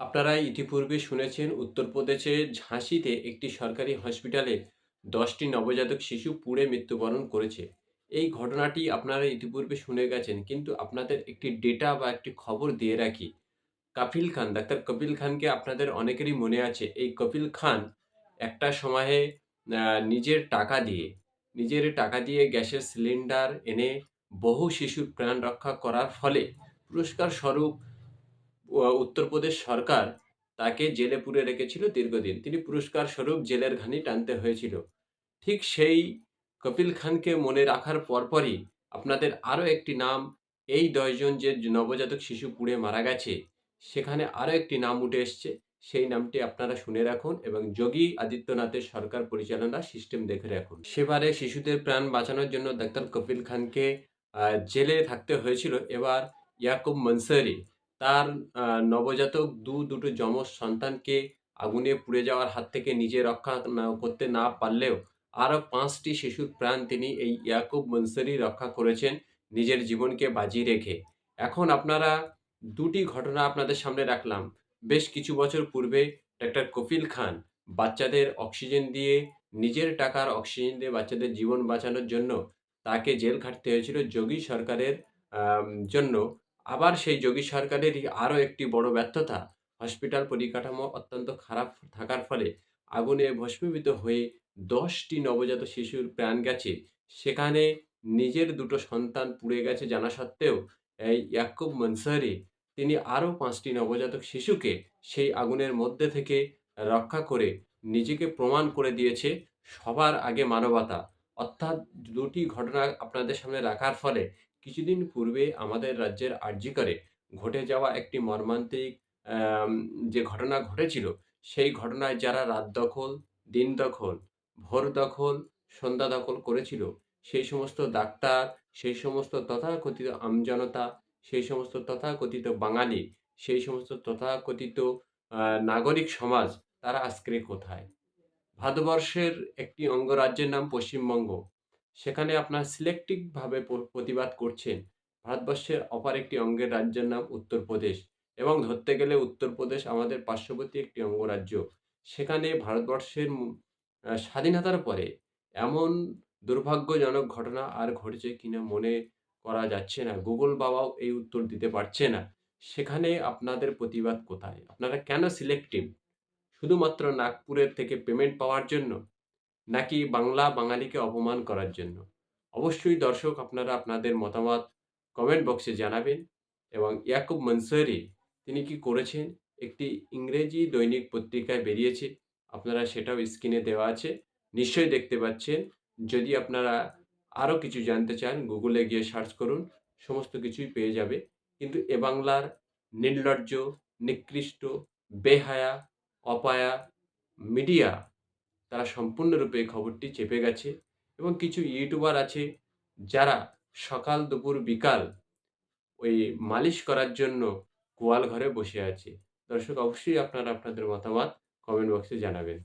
আপনারা ইতিপূর্বে শুনেছেন উত্তরপ্রদেশের ঝাঁসিতে একটি সরকারি হসপিটালে দশটি নবজাতক শিশু পুড়ে মৃত্যুবরণ করেছে। এই ঘটনাটি আপনারা ইতিপূর্বে শুনে গেছেন, কিন্তু আপনাদের একটি ডেটা বা একটি খবর দিয়ে রাখি। কাপিল খান, ডাক্তার কপিল খানকে আপনাদের অনেকেরই মনে আছে, এই কপিল খান একটা সময়ে নিজের টাকা দিয়ে, নিজের টাকা দিয়ে গ্যাসের সিলিন্ডার এনে বহু শিশুর প্রাণ রক্ষা করার ফলে পুরস্কার স্বরূপ উত্তরপ্রদেশ সরকার তাকে জেলে পুরে রেখেছিল দীর্ঘদিন। তিনি পুরস্কার স্বরূপ জেলের ঘানি টানতে হয়েছিল। ঠিক সেই কপিল খানকে মনে রাখার পরপরই আপনাদের আরও একটি নাম, এই দশজন যে নবজাতক শিশু পুড়ে মারা গেছে, সেখানে আরও একটি নাম উঠে এসছে। সেই নামটি আপনারা শুনে রাখুন এবং যোগী আদিত্যনাথের সরকার পরিচালনা সিস্টেম দেখে রাখুন। সেবারে শিশুদের প্রাণ বাঁচানোর জন্য ডাক্তার কপিল খানকে জেলে থাকতে হয়েছিল। এবার ইয়াকুব মনসারি তার নবজাতক দু দুটো যমজ সন্তানকে আগুনে পুড়ে যাওয়ার হাত থেকে নিজে রক্ষা করতে না পারলেও আরও পাঁচটি শিশুর প্রাণ তিনি এই ইয়াকুব মনসারি রক্ষা করেছেন নিজের জীবনকে বাজি রেখে। এখন আপনারা দুটি ঘটনা আপনাদের সামনে রাখলাম। বেশ কিছু বছর পূর্বে ডাক্তার কপিল খান বাচ্চাদের অক্সিজেন দিয়ে নিজের টাকার অক্সিজেন দিয়ে বাচ্চাদের জীবন বাঁচানোর জন্য তাকে জেল খাটতে হয়েছিল। যোগী সরকারের জন্য আবার সেই যোগী সরকারেরই আরও একটি বড় ব্যর্থতা, হসপিটাল পরিকাঠামো অত্যন্ত খারাপ থাকার ফলে আগুনে ভস্মীভূত হয়ে দশটি নবজাত শিশুর প্রাণ গেছে। সেখানে নিজের দুটো সন্তান পুড়ে গেছে জানা সত্ত্বেও, এই ইয়াকুব মনসারি, তিনি আরও পাঁচটি নবজাতক শিশুকে সেই আগুনের মধ্যে থেকে রক্ষা করে নিজেকে প্রমাণ করে দিয়েছে সবার আগে মানবতা। অর্থাৎ দুটি ঘটনা আপনাদের সামনে রাখার ফলে কিছুদিন পূর্বে আমাদের রাজ্যের আর্যিকরে ঘটে যাওয়া একটি মর্মান্তিক যে ঘটনা ঘটেছিল, সেই ঘটনায় যারা রাত দখল, দিন দখল, ভোর দখল, সন্ধ্যা দখল করেছিল, সেই সমস্ত ডাক্তার, সেই সমস্ত তথাকথিত আমজনতা, সেই সমস্ত তথাকথিত বাঙালি, সেই সমস্ত তথাকথিত নাগরিক সমাজ, তারা আজকে কোথায়? ভারতবর্ষের একটি অঙ্গরাজ্যের নাম পশ্চিমবঙ্গ। সেখানে আপনার সিলেক্টিভভাবে প্রতিবাদ করছেন। ভারতবর্ষের অপর একটি অঙ্গের রাজ্যের নাম উত্তরপ্রদেশ এবং ধরতে গেলে উত্তরপ্রদেশ আমাদের পার্শ্ববর্তী একটি অঙ্গরাজ্য। সেখানে ভারতবর্ষের স্বাধীনতার পরে এমন দুর্ভাগ্যজনক ঘটনা আর ঘটেছে কিনা মনে করা যাচ্ছে না। গুগল বাবাও এই উত্তর দিতে পারছে না। সেখানে আপনাদের প্রতিবাদ কোথায়? আপনারা কেন সিলেক্টিভ শুধুমাত্র নাগপুরের থেকে পেমেন্ট পাওয়ার জন্য? নাকি বাংলা বাঙালিকে অপমান করার জন্য? অবশ্যই দর্শক, আপনারা আপনাদের মতামত কমেন্ট বক্সে জানাবেন এবং ইয়াকুব মনসুরি, তিনি কি করেছেন? একটি ইংরেজি দৈনিক পত্রিকায় বেরিয়েছে, আপনারা সেটাও স্ক্রিনে দেওয়া আছে। নিশ্চয়ই দেখতে পাচ্ছেন। যদি আপনারা আরও কিছু জানতে চান, গুগলে গিয়ে সার্চ করুন, সমস্ত কিছুই পেয়ে যাবে। কিন্তু এ বাংলার নির্লজ্জ, নিকৃষ্ট, বেহায়া, অপায়া মিডিয়া তারা সম্পূর্ণরূপে খবরটি চেপে গেছে এবং কিছু ইউটিউবার আছে যারা সকাল দুপুর বিকাল ওই মালিশ করার জন্য গোয়াল ঘরে বসে আছে। দর্শক, অবশ্যই আপনারা আপনাদের মতামত কমেন্ট বক্সে জানাবেন।